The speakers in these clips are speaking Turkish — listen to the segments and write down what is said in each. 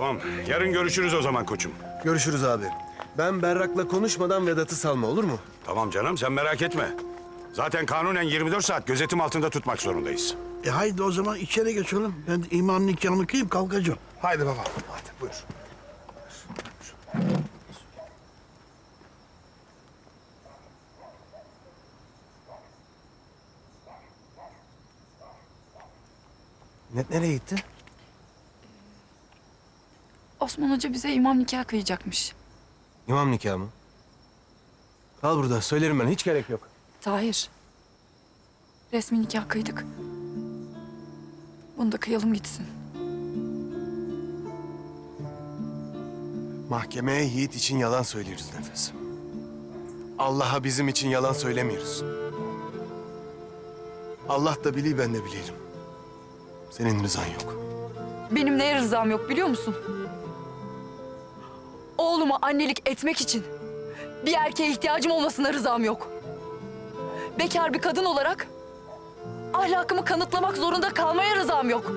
Tamam. Yarın görüşürüz o zaman koçum. Görüşürüz abi. Ben Berrak'la konuşmadan Vedat'ı salma olur mu? Tamam canım sen merak etme. Zaten kanunen 24 saat gözetim altında tutmak zorundayız. E haydi o zaman içeri geçelim. Ben de imanın nikahını kıyayım kalkacağım. Haydi baba. Hadi buyur. Ne, nereye gitti? Osman Hoca bize imam nikah kıyacakmış. İmam nikahı mı? Kal burada. Söylerim ben. Hiç gerek yok. Tahir. Resmi nikah kıydık. Bunu da kıyalım gitsin. Mahkemeye Yiğit için yalan söylüyoruz Nefes. Allah'a bizim için yalan söylemiyoruz. Allah da biliyor ben de bilirim. Senin rızan yok. Benim neye rızam yok biliyor musun? Oğluma annelik etmek için bir erkeğe ihtiyacım olmasına rızam yok. Bekar bir kadın olarak ahlakımı kanıtlamak zorunda kalmaya rızam yok.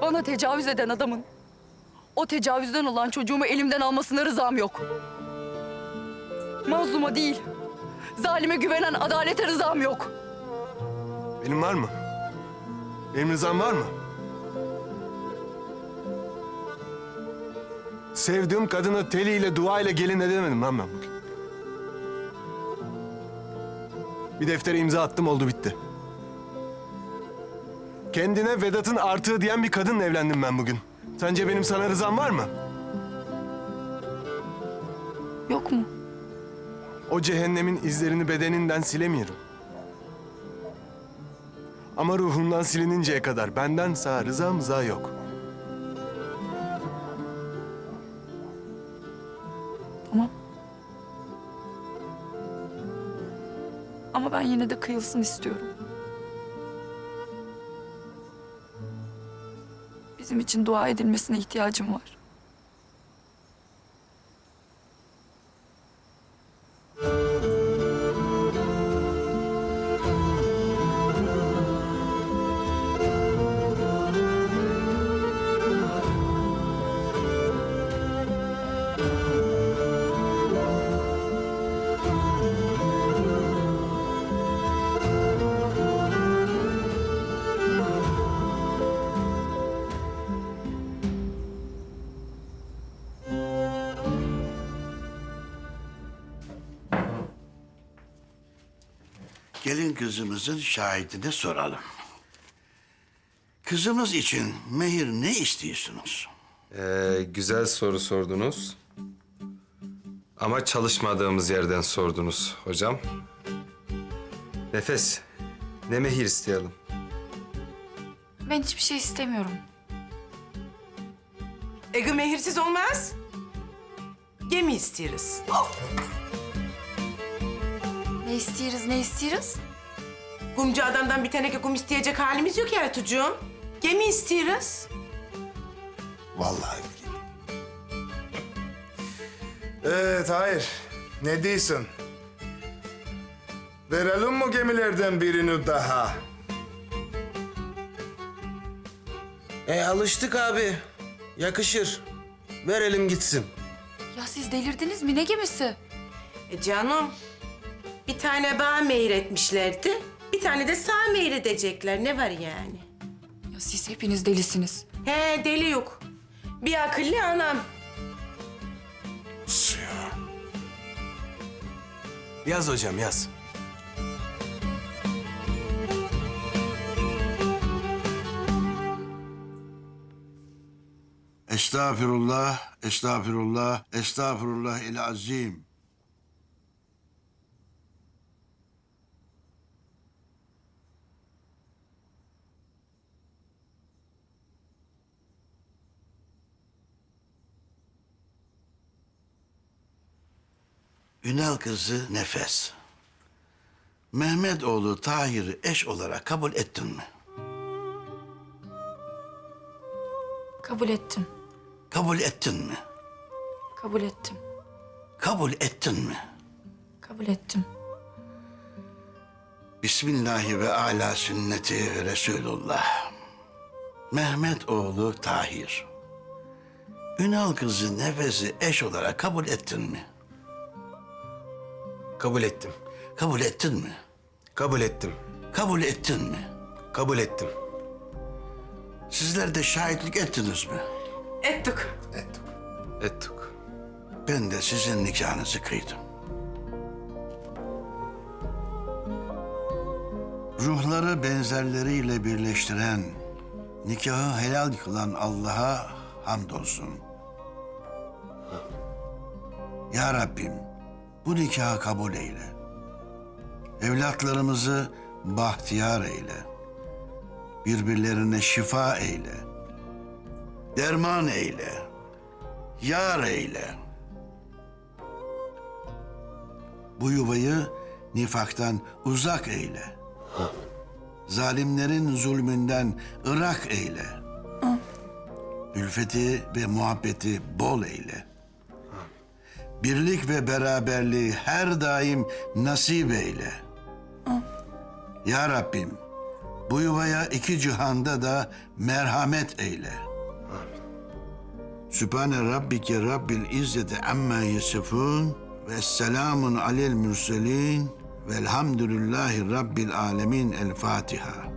Bana tecavüz eden adamın o tecavüzden olan çocuğumu elimden almasına rızam yok. Mazluma değil, zalime güvenen adalete rızam yok. Benim var mı? Benim rızam var mı? Sevdiğim kadını teliyle, duayla gelin edemedim lan ben bugün. Bir deftere imza attım oldu bitti. Kendine Vedat'ın artığı diyen bir kadınla evlendim ben bugün. Sence benim sana rızam var mı? Yok mu? O cehennemin izlerini bedeninden silemiyorum. Ama ruhumdan silininceye kadar benden sağ rıza mıza yok. Tamam. Ama ben yine de kıyılsın istiyorum. Bizim için dua edilmesine ihtiyacım var. Gelin kızımızın şahidine soralım. Kızımız için mehir ne istiyorsunuz? Ee, güzel soru sordunuz. Ama çalışmadığımız yerden sordunuz hocam. Nefes, ne mehir isteyelim? Ben hiçbir şey istemiyorum. Ege mehirsiz olmaz. Gemi istiyoruz. Ne istiyoruz, ne istiyoruz? Kumcu adamdan bir teneke kum isteyecek halimiz yok ya çocuğum. Gemi istiyoruz. Vallahi Evet, hayır. Ne diyorsun? Verelim mi gemilerden birini daha? E alıştık abi. Yakışır. Verelim gitsin. Ya siz delirdiniz mi? Ne gemisi? E canım, bir tane bağ mehir etmişlerdi. Bir tane de sağ mehir edecekler. Ne var yani? Ya siz hepiniz delisiniz. He deli yok. Bir akıllı anam. Yaz hocam yaz. Estağfirullah, estağfirullah, estağfirullah el azim. Ünal kızı Nefes. Mehmet oğlu Tahir'i eş olarak kabul ettin mi? Kabul ettim. Kabul ettin mi? Kabul ettim. Kabul ettin mi? Kabul ettim. Bismillahi ve ala sünneti Resulullah. Mehmet oğlu Tahir. Ünal kızı nefesi eş olarak kabul ettin mi? Kabul ettim. Kabul ettin mi? Kabul ettim. Kabul ettin mi? Kabul ettim. Sizler de şahitlik ettiniz mi? Ettik. Ettik. Ben de sizin nikahınızı kıydım. Ruhları benzerleriyle birleştiren, nikahı helal kılan Allah'a hamdolsun. Ya Rabbim, bu nikahı kabul eyle. Evlatlarımızı bahtiyar eyle. Birbirlerine şifa eyle. Derman eyle. Yar eyle. Bu yuvayı nifaktan uzak eyle. Zalimlerin zulmünden ırak eyle. Ülfeti ve muhabbeti bol eyle. Birlik ve beraberliği her daim nasip eyle. Ya Rabbim, bu yuvaya iki cihanda da merhamet eyle. Sübhane Rabbike Rabbil İzzeti amma yasifun ve selamun alel mürselin velhamdülillahi Rabbil alemin. El Fatiha.